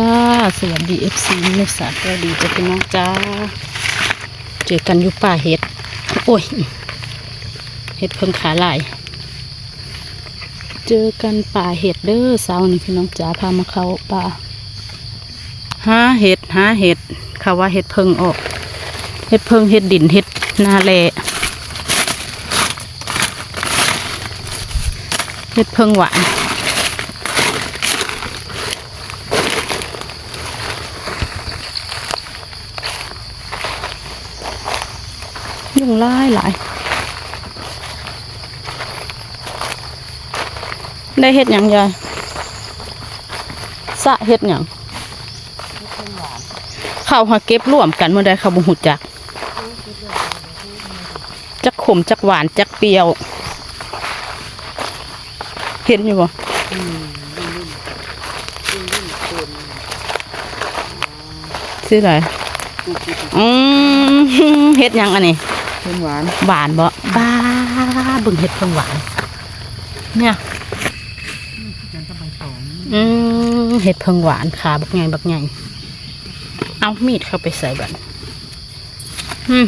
ค่ะ สวัสดีเอฟซีในสาสวัสดีจ้าพี่น้องจ้า เจอกันอยู่ป่าเห็ด โอ้ย เห็ดเพิ่งขาลาย เจอกันป่าเห็ดเด้อสาร์นี้พี่น้องจ้าพามาเข้าป่าหาเห็ดหาเห็ดเขาว่าเห็ดเพิ่งออก เห็ดเพิ่งเห็ดดินเห็ดนาแลเห็ดเพิ่งหวาน ยุงหลายหลายได้เห็ดหยังยายสะเห็ดหยังเขาหาเก็บร่วมกันเมื่อใดเขาบุหุจัก จักขมจักหวานจักเปรี้ยว เห็นอยู่บ่ซื้ออะไรอืมเห็ดหยังอันนี้ เพิ่นหวานหวานบ่บ้าบึงเห็ดเพิ่งหวาน เนี่ยอืมเห็ดเพิ่งหวานขาบักใหญ่บักใหญ่เอามีดเข้าไปใส่บันอืม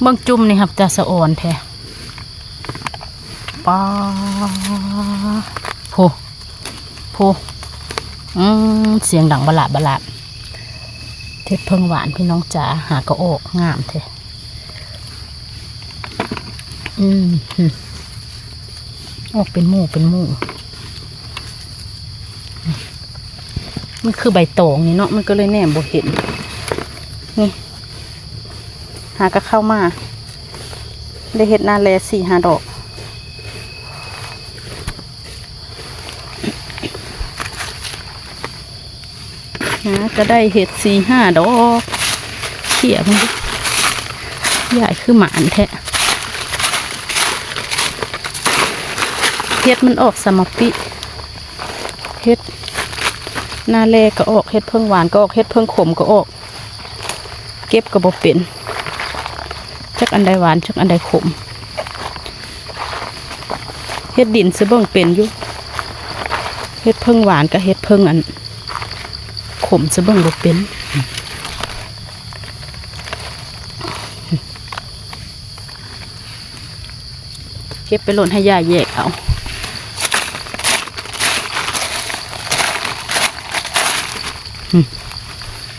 เบิ่งจุ่มนี่ครับจะสะอ่อนแท้ป้าโพโพอืมเสียงดังบลาบลาเห็ดเพิ่งหวานพี่น้องจ๋าหากระโอกงามแท้ อืมออกเป็นหมู่เป็นหมู่ มันคือใบตองนี่เนาะ มันก็เลยแนมบ่เห็น นี่ หาก็เข้ามา ได้เห็ดนาแลสี่หาดอกหาก็ได้เห็ดสี่ห้าดอกเขี่ยมันใหญ่คือหมานแท้ เห็ดมันออกสมปิเห็ดหน้าแรกก็ออกเฮ็ดเพิ่งหวานก็ออกเฮ็ดเพิ่งขมก็ออก เก็บก็บ่เป็นจักอันใดหวานจักอันใดขมเฮ็ดดินซื้อเบิ่งเป็นอยู่เฮ็ดเพิ่งหวานก็เฮ็ดเพิ่งอันขมซื้อเบิ่งบ่เป็นเก็บไปหล่นให้ยาแยกเอา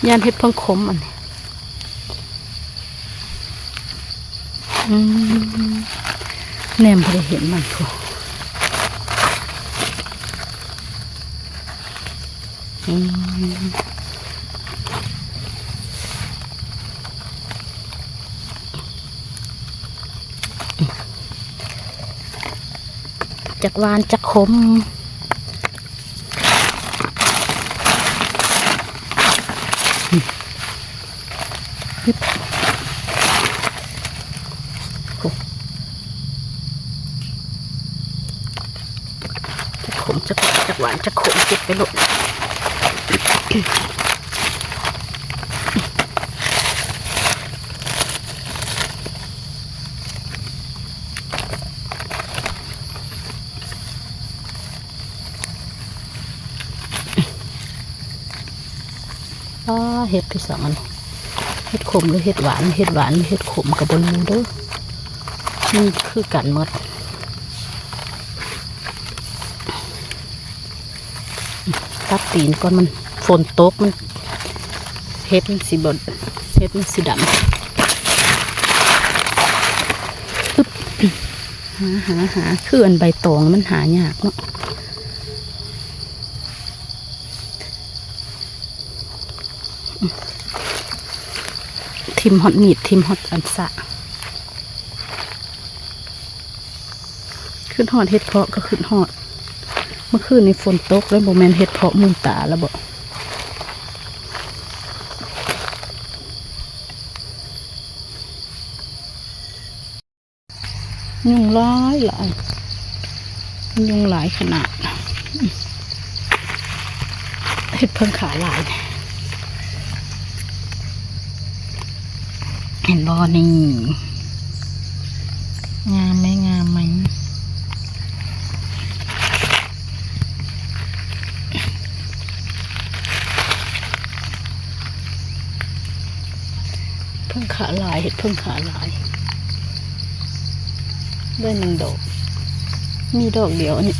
ย่านเฮ็ดเพิ่งขมอันนี้อืมแนมบ่ได้เห็นมันพูอืมจักหวานจักขม จะขมจะจะหวานจะขมเก็บไปหลดอ่าเห็ดพี่สองอัน เห็ดขมหรือเห็ดหวานเห็ดหวานหรือเห็ดขมกับบนรูเด้อมันคือกันหมดตัดตีนก่อนมันฝนตกมันเฮ็ดมันสีบดเฮ็ดมันสีดำอึ๊บหาหาหาคืออันใบตองมันหายากเนาะ ทิมฮอตมีดทิมฮอตอันสะ ขึ้นหอดเฮ็ดเพาะก็ขึ้นหอด เมื่อคืนในฝนตกแล้วโบแมนเห็ดเพาะมุนตาแล้วบ่ยุงหลายหลายยุงหลายขนาดเห็ดเพิ่งขาหลายเเห็นบอนี่ งามไหมงามไหมเพิ่งขาลายเห็ดเพิ่งขาลายได้หนึ่งดอก มีดอกเดียวเนี่ย